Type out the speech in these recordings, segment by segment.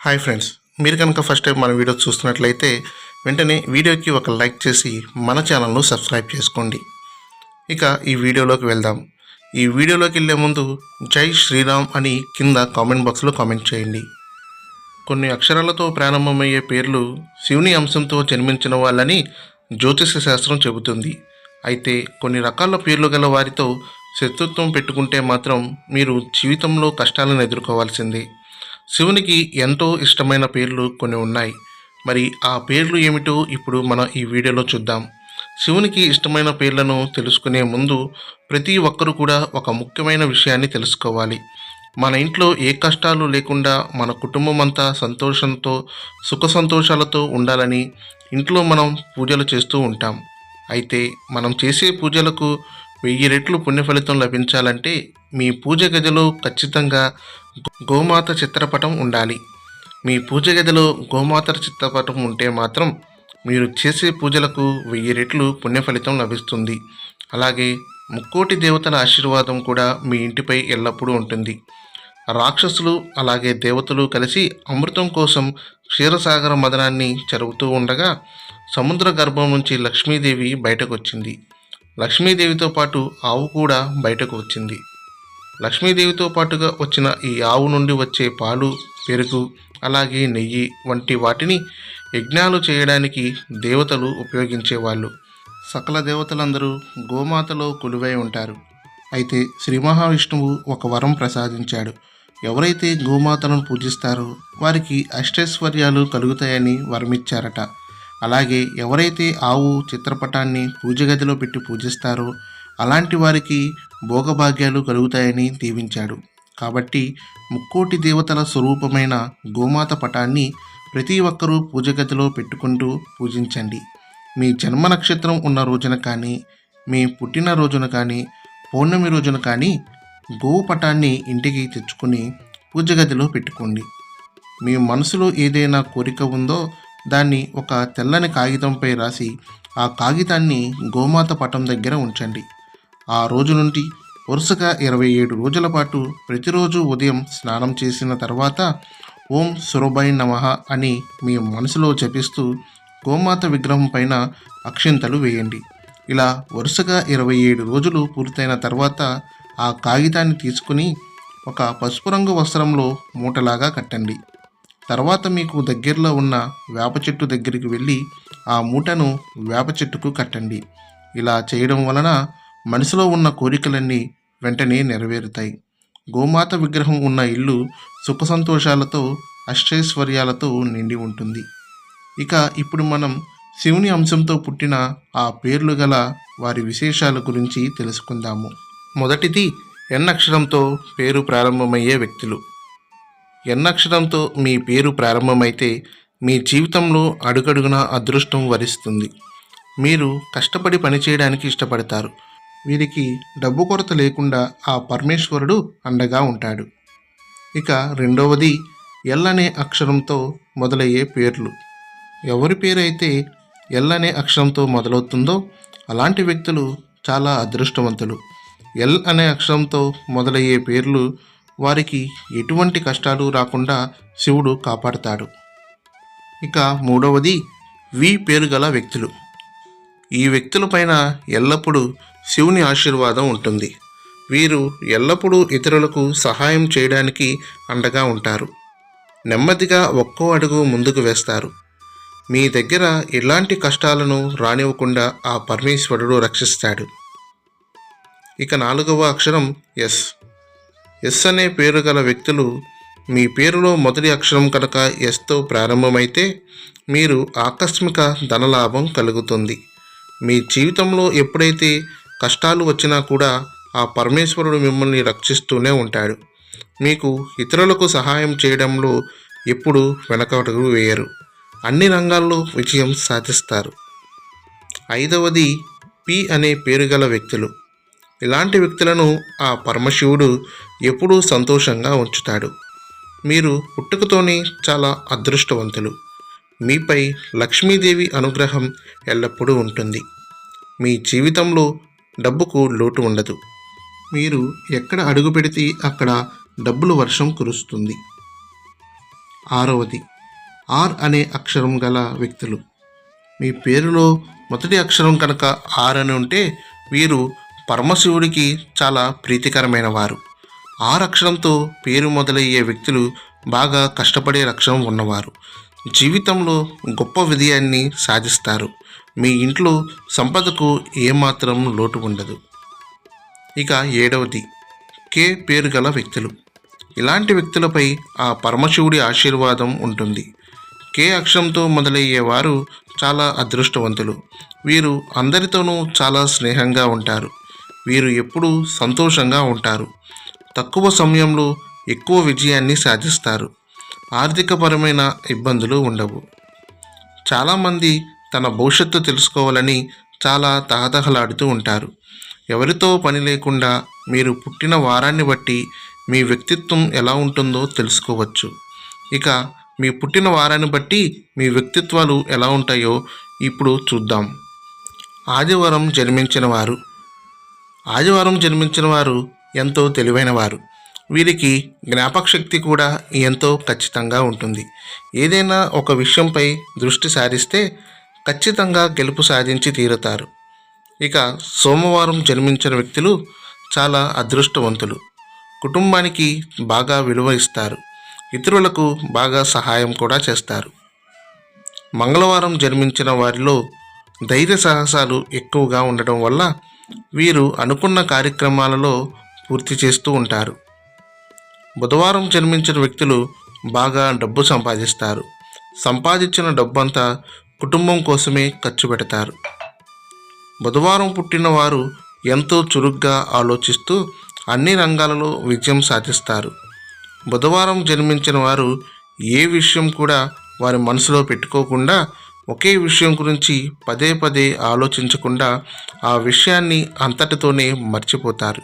Hi friends మీరు కనుక first time మన వీడియో చూస్తున్నట్లయితే వెంటనే వీడియోకి ఒక లైక్ చేసి మన ఛానల్ను సబ్స్క్రైబ్ చేసుకోండి. ఇక ఈ వీడియోలోకి వెళ్దాం. ఈ వీడియోలోకి వెళ్ళే ముందు జై శ్రీరామ్ అని కింద కామెంట్ బాక్స్లో కామెంట్ చేయండి. కొన్ని అక్షరాలతో ప్రారంభమయ్యే పేర్లు శివుని అంశంతో జన్మించిన వాళ్ళని జ్యోతిష శాస్త్రం చెబుతుంది. అయితే కొన్ని రకాల పేర్లు గల వారితో శత్రుత్వం పెట్టుకుంటే మాత్రం మీరు జీవితంలో కష్టాలను ఎదుర్కోవాల్సిందే. శివునికి ఎంతో ఇష్టమైన పేర్లు కొన్ని ఉన్నాయి. మరి ఆ పేర్లు ఏమిటో ఇప్పుడు మనం ఈ వీడియోలో చూద్దాం. శివునికి ఇష్టమైన పేర్లను తెలుసుకునే ముందు ప్రతి ఒక్కరూ కూడా ఒక ముఖ్యమైన విషయాన్ని తెలుసుకోవాలి. మన ఇంట్లో ఏ కష్టాలు లేకుండా మన కుటుంబం అంతా సంతోషంతో సుఖ సంతోషాలతో ఉండాలని ఇంట్లో మనం పూజలు చేస్తూ ఉంటాం. అయితే మనం చేసే పూజలకు వెయ్యి రెట్లు పుణ్య ఫలితం లభించాలంటే మీ పూజ గదిలో ఖచ్చితంగా గోమాత చిత్రపటం ఉండాలి. మీ పూజ గదిలో గోమాత చిత్రపటం ఉంటే మాత్రం మీరు చేసే పూజలకు వెయ్యి రెట్లు పుణ్య ఫలితం లభిస్తుంది. అలాగే ముక్కోటి దేవతల ఆశీర్వాదం కూడా మీ ఇంటిపై ఎల్లప్పుడూ ఉంటుంది. రాక్షసులు అలాగే దేవతలు కలిసి అమృతం కోసం క్షీరసాగర మదనాన్ని జరుగుతూ ఉండగా సముద్ర గర్భం నుంచి లక్ష్మీదేవి బయటకు వచ్చింది లక్ష్మీదేవితో పాటు ఆవు కూడా బయటకు వచ్చింది. లక్ష్మీదేవితో పాటుగా వచ్చిన ఈ ఆవు నుండి వచ్చే పాలు పెరుగు అలాగే నెయ్యి వంటి వాటిని యజ్ఞాలు చేయడానికి దేవతలు ఉపయోగించేవాళ్ళు. సకల దేవతలందరూ గోమాతలో కొలువై ఉంటారు. అయితే శ్రీ మహావిష్ణువు ఒక వరం ప్రసాదించాడు. ఎవరైతే గోమాతలను పూజిస్తారో వారికి అష్టైశ్వర్యాలు కలుగుతాయని వరమిచ్చారట. అలాగే ఎవరైతే ఆవు చిత్రపటాన్ని పూజ గదిలో పెట్టి పూజిస్తారో అలాంటి వారికి భోగభాగ్యాలు కలుగుతాయని దీవించాడు. కాబట్టి ముక్కోటి దేవతల స్వరూపమైన గోమాత పటాన్ని ప్రతి ఒక్కరూ పూజగదిలో పెట్టుకుంటూ పూజించండి. మీ జన్మ నక్షత్రం ఉన్న రోజున కానీ మీ పుట్టిన రోజున కానీ పౌర్ణమి రోజున కానీ గోవు పటాన్ని ఇంటికి తెచ్చుకుని పూజగదిలో పెట్టుకోండి. మీ మనసులో ఏదైనా కోరిక ఉందో దాన్ని ఒక తెల్లని కాగితంపై రాసి ఆ కాగితాన్ని గోమాత పటం దగ్గర ఉంచండి. ఆ రోజు నుండి వరుసగా ఇరవై ఏడు రోజుల పాటు ప్రతిరోజు ఉదయం స్నానం చేసిన తర్వాత ఓం సురభై నమః అని మీ మనసులో జపిస్తూ గోమాత విగ్రహం పైన అక్షింతలు వేయండి. ఇలా వరుసగా ఇరవై ఏడు రోజులు పూర్తయిన తర్వాత ఆ కాగితాన్ని తీసుకుని ఒక పసుపు రంగు వస్త్రంలో మూటలాగా కట్టండి. తర్వాత మీకు దగ్గరలో ఉన్న వేప చెట్టు దగ్గరికి వెళ్ళి ఆ మూటను వేప చెట్టుకు కట్టండి. ఇలా చేయడం వలన మనసులో ఉన్న కోరికలన్నీ వెంటనే నెరవేరుతాయి. గోమాత విగ్రహం ఉన్న ఇల్లు సుఖ సంతోషాలతో అష్టైశ్వర్యాలతో నిండి ఉంటుంది. ఇక ఇప్పుడు మనం శివుని అంశంతో పుట్టిన ఆ పేర్లు గల వారి విశేషాల గురించి తెలుసుకుందాము. మొదటిది ఎన్నక్షరంతో పేరు ప్రారంభమయ్యే వ్యక్తులు. ఎన్నక్షరంతో మీ పేరు ప్రారంభమైతే మీ జీవితంలో అడుగడుగున అదృష్టం వరిస్తుంది. మీరు కష్టపడి పనిచేయడానికి ఇష్టపడతారు. వీరికి డబ్బు కొరత లేకుండా ఆ పరమేశ్వరుడు అండగా ఉంటాడు. ఇక రెండవది ఎల్ అనే అక్షరంతో మొదలయ్యే పేర్లు. ఎవరి పేరైతే ఎల్ అనే అక్షరంతో మొదలవుతుందో అలాంటి వ్యక్తులు చాలా అదృష్టవంతులు. ఎల్ అనే అక్షరంతో మొదలయ్యే పేర్లు వారికి ఎటువంటి కష్టాలు రాకుండా శివుడు కాపాడుతాడు. ఇక మూడవది వి పేరు గల వ్యక్తులు. ఈ వ్యక్తులపైన ఎల్లప్పుడూ శివుని ఆశీర్వాదం ఉంటుంది. వీరు ఎల్లప్పుడూ ఇతరులకు సహాయం చేయడానికి అండగా ఉంటారు. నెమ్మదిగా ఒక్కో అడుగు ముందుకు వేస్తారు. మీ దగ్గర ఎలాంటి కష్టాలను రానివ్వకుండా ఆ పరమేశ్వరుడు రక్షిస్తాడు. ఇక నాలుగవ అక్షరం ఎస్. ఎస్ అనే పేరు గల వ్యక్తులు మీ పేరులో మొదటి అక్షరం కనుక ఎస్తో ప్రారంభమైతే మీరు ఆకస్మిక ధనలాభం కలుగుతుంది. మీ జీవితంలో ఎప్పుడైతే కష్టాలు వచ్చినా కూడా ఆ పరమేశ్వరుడు మిమ్మల్ని రక్షిస్తూనే ఉంటాడు. మీకు ఇతరులకు సహాయం చేయడంలో ఎప్పుడు వెనకడుగు వేయరు. అన్ని రంగాల్లో విజయం సాధిస్తారు. ఐదవది పి అనే పేరు గల వ్యక్తులు. ఇలాంటి వ్యక్తులను ఆ పరమశివుడు ఎప్పుడూ సంతోషంగా ఉంచుతాడు. మీరు పుట్టుకతోనే చాలా అదృష్టవంతులు. మీపై లక్ష్మీదేవి అనుగ్రహం ఎల్లప్పుడూ ఉంటుంది. మీ జీవితంలో డబ్బుకు లోటు ఉండదు. మీరు ఎక్కడ అడుగు పెడితే అక్కడ డబ్బులు వర్షం కురుస్తుంది. ఆరవది ఆర్ అనే అక్షరం గల వ్యక్తులు. మీ పేరులో మొదటి అక్షరం కనుక ఆర్ అని ఉంటే వీరు పరమశివుడికి చాలా ప్రీతికరమైన వారు ఆర్ అక్షరంతో పేరు మొదలయ్యే వ్యక్తులు బాగా కష్టపడే లక్ష్యం ఉన్నవారు. జీవితంలో గొప్ప విజయాన్ని సాధిస్తారు. మీ ఇంట్లో సంపదకు ఏమాత్రం లోటు ఉండదు. ఇక ఏడవది కే పేరు గల వ్యక్తులు. ఇలాంటి వ్యక్తులపై ఆ పరమశివుడి ఆశీర్వాదం ఉంటుంది. కే అక్షరంతో మొదలయ్యే వారు చాలా అదృష్టవంతులు. వీరు అందరితోనూ చాలా స్నేహంగా ఉంటారు. వీరు ఎప్పుడూ సంతోషంగా ఉంటారు. తక్కువ సమయంలో ఎక్కువ విజయాన్ని సాధిస్తారు. ఆర్థికపరమైన ఇబ్బందులు ఉండవు. చాలామంది తన భవిష్యత్తు తెలుసుకోవాలని చాలా తహతహలాడుతూ ఉంటారు. ఎవరితో పని లేకుండా మీరు పుట్టిన వారాన్ని బట్టి మీ వ్యక్తిత్వం ఎలా ఉంటుందో తెలుసుకోవచ్చు. ఇక మీ పుట్టిన వారాన్ని బట్టి మీ వ్యక్తిత్వాలు ఎలా ఉంటాయో ఇప్పుడు చూద్దాం. ఆదివారం జన్మించిన వారు. ఆదివారం జన్మించిన వారు ఎంతో తెలివైన వారు. వీరికి జ్ఞాపక శక్తి కూడా ఎంతో ఖచ్చితంగా ఉంటుంది. ఏదైనా ఒక విషయంపై దృష్టి సారిస్తే ఖచ్చితంగా గెలుపు సాధించి తీరుతారు. ఇక సోమవారం జన్మించిన వ్యక్తులు చాలా అదృష్టవంతులు. కుటుంబానికి బాగా విలువ ఇస్తారు. ఇతరులకు బాగా సహాయం కూడా చేస్తారు. మంగళవారం జన్మించిన వారిలో ధైర్య సాహసాలు ఎక్కువగా ఉండటం వల్ల వీరు అనుకున్న కార్యక్రమాలలో పూర్తి చేస్తూ ఉంటారు. బుధవారం జన్మించిన వ్యక్తులు బాగా డబ్బు సంపాదిస్తారు. సంపాదించిన డబ్బంతా కుటుంబం కోసమే ఖర్చు పెడతారు. బుధవారం పుట్టిన వారు ఎంతో చురుగ్గా ఆలోచిస్తూ అన్ని రంగాలలో విజయం సాధిస్తారు. బుధవారం జన్మించిన వారు ఏ విషయం కూడా వారి మనసులో పెట్టుకోకుండా ఒకే విషయం గురించి పదే పదే ఆలోచించకుండా ఆ విషయాన్ని అంతటితోనే మర్చిపోతారు.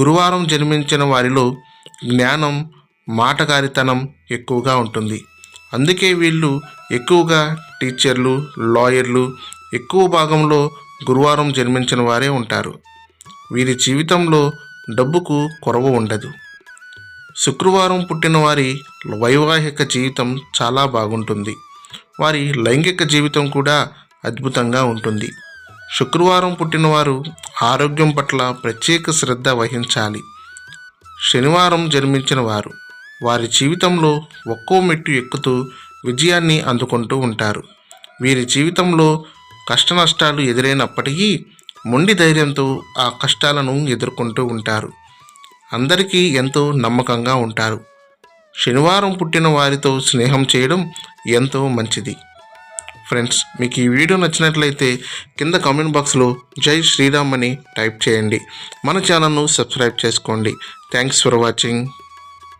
గురువారం జన్మించిన వారిలో జ్ఞానం మాటకారితనం ఎక్కువగా ఉంటుంది. అందుకే వీళ్ళు ఎక్కువగా టీచర్లు లాయర్లు ఎక్కువ భాగంలో గురువారం జన్మించిన వారే ఉంటారు. వీరి జీవితంలో డబ్బుకు కొరవ ఉండదు. శుక్రవారం పుట్టిన వారి వైవాహిక జీవితం చాలా బాగుంటుంది. వారి లైంగిక జీవితం కూడా అద్భుతంగా ఉంటుంది. శుక్రవారం పుట్టినవారు ఆరోగ్యం పట్ల ప్రత్యేక శ్రద్ధ వహించాలి. శనివారం జన్మించిన వారు వారి జీవితంలో ఒక్కో మెట్టు ఎక్కుతూ విజయాన్ని అందుకుంటూ ఉంటారు. వీరి జీవితంలో కష్ట నష్టాలు ఎదురైనప్పటికీ మొండి ధైర్యంతో ఆ కష్టాలను ఎదుర్కొంటూ ఉంటారు. అందరికీ ఎంతో నమ్మకంగా ఉంటారు. శనివారం పుట్టిన వారితో స్నేహం చేయడం ఎంతో మంచిది. ఫ్రెండ్స్ మీకు ఈ వీడియో నచ్చినట్లయితే కింద కామెంట్ బాక్స్లో జై శ్రీరామ్ అని టైప్ చేయండి. మన ఛానల్ను సబ్స్క్రైబ్ చేసుకోండి. Thanks for watching.